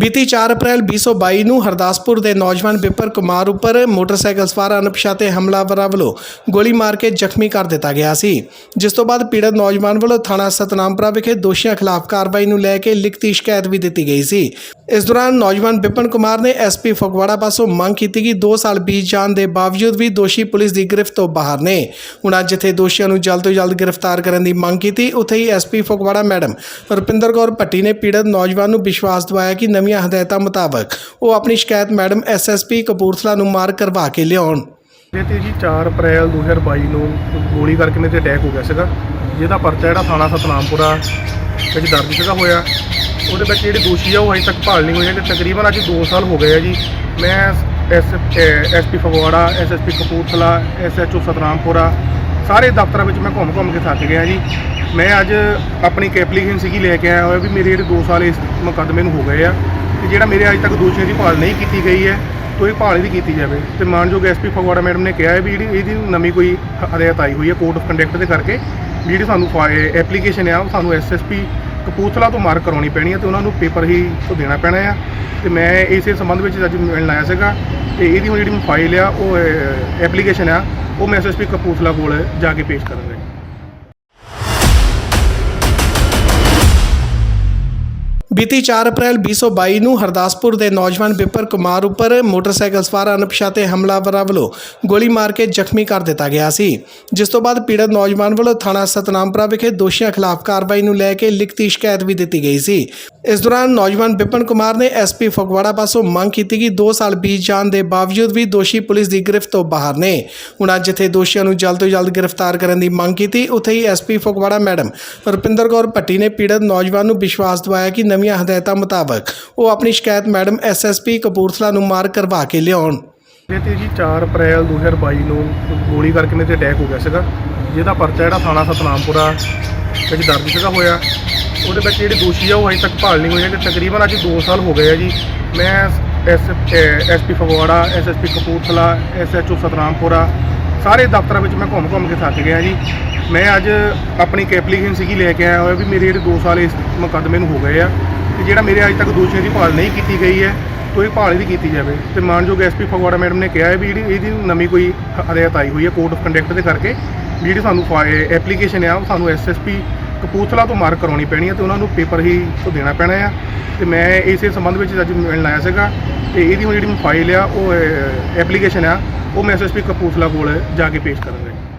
ਬੀਤੀ 4 ਅਪ੍ਰੈਲ 2022 ਨੂੰ ਹਰਦਾਸਪੁਰ ਦੇ ਨੌਜਵਾਨ ਬਿਪਰ ਕੁਮਾਰ ਉੱਪਰ ਮੋਟਰਸਾਈਕਲ ਸਵਾਰ ਅਣਪਛਾਤੇ ਹਮਲਾਵਰਾਂ ਵੱਲੋਂ ਗੋਲੀ ਮਾਰ ਕੇ ਜ਼ਖਮੀ ਕਰ ਦਿੱਤਾ ਗਿਆ ਸੀ। ਜਿਸ ਤੋਂ ਬਾਅਦ ਪੀੜਤ ਨੌਜਵਾਨ ਵੱਲੋਂ ਥਾਣਾ ਸਤਨਾਮਪੁਰਾ ਵਿਖੇ ਦੋਸ਼ੀਆਂ ਖਿਲਾਫ ਕਾਰਵਾਈ ਨੂੰ ਲੈ ਕੇ ਲਿਖਤੀ ਸ਼ਿਕਾਇਤ ਵੀ ਦਿੱਤੀ ਗਈ ਸੀ। ਇਸ ਦੌਰਾਨ ਨੌਜਵਾਨ ਬਿਪਨ ਕੁਮਾਰ ਨੇ ਐਸਪੀ ਫਗਵਾੜਾ ਪਾਸੋਂ ਮੰਗ ਕੀਤੀ ਕਿ 2 ਸਾਲ ਬੀਤ ਜਾਣ ਦੇ ਬਾਵਜੂਦ ਵੀ ਦੋਸ਼ੀ ਪੁਲਿਸ ਦੀ ਗ੍ਰਿਫਤ ਤੋਂ ਬਾਹਰ ਨੇ। ਉਹਨਾਂ ਜਿੱਥੇ ਦੋਸ਼ੀਆਂ ਨੂੰ ਜਲਦ ਤੋਂ ਜਲਦ ਗ੍ਰਿਫਤਾਰ ਕਰਨ ਦੀ ਮੰਗ ਕੀਤੀ। ਉੱਥੇ ਹੀ ਐਸਪੀ ਫਗਵਾੜਾ ਮੈਡਮ ਰੁਪਿੰਦਰ ਕੌਰ ਭੱਟੀ ਨੇ ਪੀੜਤ ਨੌਜਵਾਨ ਨੂੰ ਵਿਸ਼ਵਾਸ ਦਿਵਾਇਆ ਕਿ ਨਵੀਂ ਨਵੀਆਂ ਹਦਾਇਤਾਂ ਮੁਤਾਬਕ ਉਹ ਆਪਣੀ ਸ਼ਿਕਾਇਤ ਮੈਡਮ ਐਸਐਸਪੀ ਕਪੂਰਥਲਾ ਨੂੰ ਮਾਰ ਕਰਵਾ ਕੇ ਲਿਆਉਣ। ਇਹ ਤੇ ਜੀ 4 ਅਪ੍ਰੈਲ 2022 ਨੂੰ ਗੋਲੀ ਕਰਕੇ ਮੇਰੇ ਤੇ ਅਟੈਕ ਹੋ ਗਿਆ ਸੀਗਾ। ਜਿਹਦਾ ਪਰਚਾ ਜਿਹੜਾ ਥਾਣਾ ਸਤਨਾਮਪੁਰਾ ਵਿੱਚ ਦਰਜ ਸੀਗਾ ਹੋਇਆ। ਉਹਦੇ ਵਿੱਚ ਜਿਹੜੇ ਦੋਸ਼ੀ ਆ, ਉਹ ਅਜੇ ਤੱਕ ਭਾਲ ਨਹੀਂ ਹੋਏ ਹੈਗੇ। ਤਕਰੀਬਨ ਅੱਜ 2 ਸਾਲ ਹੋ ਗਏ ਆ ਜੀ। ਮੈਂ S SP Phagwara SSP Kapurthala SHO Satnampura ਸਾਰੇ ਦਫ਼ਤਰਾਂ ਵਿੱਚ ਮੈਂ ਘੁੰਮ ਘੁੰਮ ਕੇ ਥੱਕ ਗਿਆ ਜੀ। ਮੈਂ ਅੱਜ ਆਪਣੀ ਇੱਕ ਐਪਲੀਕੇਸ਼ਨ ਸੀਗੀ ਲੈ ਕੇ ਆਇਆ ਹੋਇਆ ਵੀ ਮੇਰੇ ਜਿਹੜੇ 2 ਸਾਲ ਇਸ ਮੁਕੱਦਮੇ ਨੂੰ ਹੋ ਗਏ ਆ। ਤੇ ਜਿਹੜਾ ਮੇਰੇ ਅੱਜ ਤੱਕ ਦੋਸ਼ੀਆਂ ਦੀ ਭਾਲ ਨਹੀਂ ਕੀਤੀ ਗਈ ਹੈ ਕੋਈ ਭਾਲ ਇਹਦੀ ਕੀਤੀ ਜਾਵੇ। ਤੇ ਮਾਨਯੋਗ ਐਸਪੀ ਫਗਵਾੜਾ ਮੈਡਮ ਨੇ ਕਿਹਾ ਹੈ ਵੀ ਜਿਹੜੀ ਇਹਦੀ ਨਵੀਂ ਕੋਈ ਹਦਾਇਤ ਆਈ ਹੋਈ ਹੈ ਕੋਡ ਆਫ ਕੰਡਕਟ ਦੇ ਕਰਕੇ ਵੀ ਜਿਹੜੀ ਸਾਨੂੰ ਐਪਲੀਕੇਸ਼ਨ ਆ, ਉਹ ਸਾਨੂੰ ਐਸਐਸਪੀ ਕਪੂਰਥਲਾ ਤੋਂ ਮਾਰਕ ਕਰਾਉਣੀ ਪੈਣੀ ਹੈ ਤੇ ਉਹਨਾਂ ਨੂੰ ਪੇਪਰ ਹੀ ਤੋਂ ਦੇਣਾ ਪੈਣਾ ਆ। ਤੇ ਮੈਂ ਇਸੇ ਸੰਬੰਧ ਵਿੱਚ ਅੱਜ ਮਿਲਣ ਆਇਆ ਸੀਗਾ ਤੇ ਇਹਦੀ ਹੁਣ ਜਿਹੜੀ ਫਾਈਲ ਆ, ਉਹ ਐਪਲੀਕੇਸ਼ਨ ਆ, ਉਹ ਮੈਂ ਐਸਐਸਪੀ ਕਪੂਰਥਲਾ ਕੋਲ ਜਾ ਕੇ ਪੇਸ਼ ਕਰਾਂਗਾ। ਬੀਤੀ 4 ਅਪ੍ਰੈਲ 2022 ਨੂੰ ਹਰਦਾਸਪੁਰ ਦੇ ਨੌਜਵਾਨ ਬਿਪਰ ਕੁਮਾਰ ਉੱਪਰ ਮੋਟਰਸਾਈਕਲ ਸਵਾਰ ਅਣਪਛਾਤੇ ਹਮਲਾਵਰਾਂ ਵੱਲੋਂ ਗੋਲੀ ਮਾਰ ਕੇ ਜ਼ਖਮੀ ਕਰ ਦਿੱਤਾ ਗਿਆ ਸੀ, ਜਿਸ ਤੋਂ ਬਾਅਦ ਪੀੜਤ ਨੌਜਵਾਨ ਵੱਲੋਂ ਥਾਣਾ ਸਤਨਾਮਪੁਰਾ ਵਿਖੇ ਦੋਸ਼ੀਆਂ ਖਿਲਾਫ ਕਾਰਵਾਈ ਨੂੰ ਲੈ ਕੇ ਲਿਖਤੀ ਸ਼ਿਕਾਇਤ ਵੀ ਦਿੱਤੀ ਗਈ ਸੀ। ਇਸ ਦੌਰਾਨ ਨੌਜਵਾਨ ਬਿਪਨ ਕੁਮਾਰ ਨੇ ਐਸਪੀ ਫਗਵਾੜਾ ਪਾਸੋਂ ਮੰਗ ਕੀਤੀ ਕਿ 2 ਸਾਲ ਬੀਤ ਜਾਣ ਦੇ ਬਾਵਜੂਦ ਵੀ ਦੋਸ਼ੀ ਪੁਲਿਸ ਦੀ ਗ੍ਰਿਫਤ ਤੋਂ ਬਾਹਰ ਨੇ। ਉਹਨਾਂ ਜਿੱਥੇ ਦੋਸ਼ੀਆਂ ਨੂੰ ਜਲਦ ਤੋਂ ਜਲਦ ਗ੍ਰਿਫਤਾਰ ਕਰਨ ਦੀ ਮੰਗ ਕੀਤੀ, ਉੱਥੇ ਹੀ ਐਸਪੀ ਫਗਵਾੜਾ ਮੈਡਮ ਰੁਪਿੰਦਰ ਕੌਰ ਭੱਟੀ ਨੇ ਪੀੜਤ ਨੌਜਵਾਨ ਨੂੰ ਵਿਸ਼ਵਾਸ ਦਿਵਾਇਆ ਕਿ ਨਵੀਆਂ ਹਦਾਇਤਾਂ ਮੁਤਾਬਕ ਉਹ ਆਪਣੀ ਸ਼ਿਕਾਇਤ ਮੈਡਮ ਐਸਐਸਪੀ ਕਪੂਰਥਲਾ ਨੂੰ ਮਾਰ ਕਰਵਾ ਕੇ ਲਿਆਉਣ। ਇਹ ਤੇ ਜੀ 4 ਅਪ੍ਰੈਲ 2022 ਨੂੰ ਗੋਲੀ ਕਰਕੇ ਮੇਰੇ ਤੇ ਅਟੈਕ ਹੋ ਗਿਆ ਸੀਗਾ। ਜਿਹਦਾ ਪਰਚਾ ਜਿਹੜਾ ਥਾਣਾ ਸਤਨਾਮਪੁਰਾ ਵਿੱਚ ਦਰਜ ਸੀਗਾ ਹੋਇਆ। ਉਹਦੇ ਵਿੱਚ ਜਿਹੜੇ ਦੋਸ਼ੀ ਆ, ਉਹ ਅਜੇ ਤੱਕ ਭਾਲ ਨਹੀਂ ਹੋਏ ਹੈਗੇ। ਤਕਰੀਬਨ ਅੱਜ 2 ਸਾਲ ਹੋ ਗਏ ਆ ਜੀ। ਮੈਂ S SP Phagwara SSP Kapurthala SHO Satnampura, ਸਾਰੇ ਦਫ਼ਤਰਾਂ ਵਿੱਚ ਮੈਂ ਘੁੰਮ ਘੁੰਮ ਕੇ ਥੱਕ ਗਿਆ ਜੀ। ਮੈਂ ਅੱਜ ਆਪਣੀ ਇੱਕ ਐਪਲੀਕੇਸ਼ਨ ਸੀਗੀ ਲੈ ਕੇ ਆਇਆ। ਹੋਇਆ ਵੀ ਮੇਰੇ ਜਿਹੜੇ 2 ਸਾਲ ਇਸ ਮੁਕੱਦਮੇ ਨੂੰ ਹੋ ਗਏ ਆ। ਤੇ ਜਿਹੜਾ ਮੇਰੇ ਅਜੇ ਤੱਕ ਦੋਸ਼ੀਆਂ ਦੀ ਭਾਲ ਨਹੀਂ ਕੀਤੀ ਗਈ ਹੈ ਕੋਈ ਭਾਲ ਇਹਦੀ ਕੀਤੀ ਜਾਵੇ। ਤੇ ਮਾਨਯੋਗ ਐਸਪੀ ਫਗਵਾੜਾ ਮੈਡਮ ਨੇ ਕਿਹਾ ਹੈ ਵੀ ਜਿਹੜੀ ਇਹਦੀ ਨਵੀਂ ਕੋਈ ਹਦਾਇਤ ਆਈ ਹੋਈ ਹੈ ਕੋਡ ਆਫ ਕੰਡਕਟ ਦੇ ਕਰਕੇ ਜਿਹੜੀ ਸਾਨੂੰ ਐਪਲੀਕੇਸ਼ਨ ਆ, ਉਹ ਸਾਨੂੰ ਐਸਐਸਪੀ ਕਪੂਰਥਲਾ ਤੋਂ ਮਾਰਕ ਕਰਾਉਣੀ ਪੈਣੀ ਹੈ ਤੇ ਉਹਨਾਂ ਨੂੰ ਪੇਪਰ ਹੀ ਤੋਂ ਦੇਣਾ ਪੈਣਾ ਆ। ਤੇ ਮੈਂ ਇਸੇ ਸੰਬੰਧ ਵਿੱਚ ਅੱਜ ਮਿਲਣ ਆਇਆ ਸੀਗਾ, ਤੇ ਇਹਦੀ ਹੁਣ ਜਿਹੜੀ ਫਾਈਲ ਆ, ਉਹ ਐਪਲੀਕੇਸ਼ਨ ਆ, ਉਹ ਮੈਂ ਐਸਐਸਪੀ ਕਪੂਰਥਲਾ ਕੋਲ ਜਾ ਕੇ ਪੇਸ਼ ਕਰਾਂਗਾ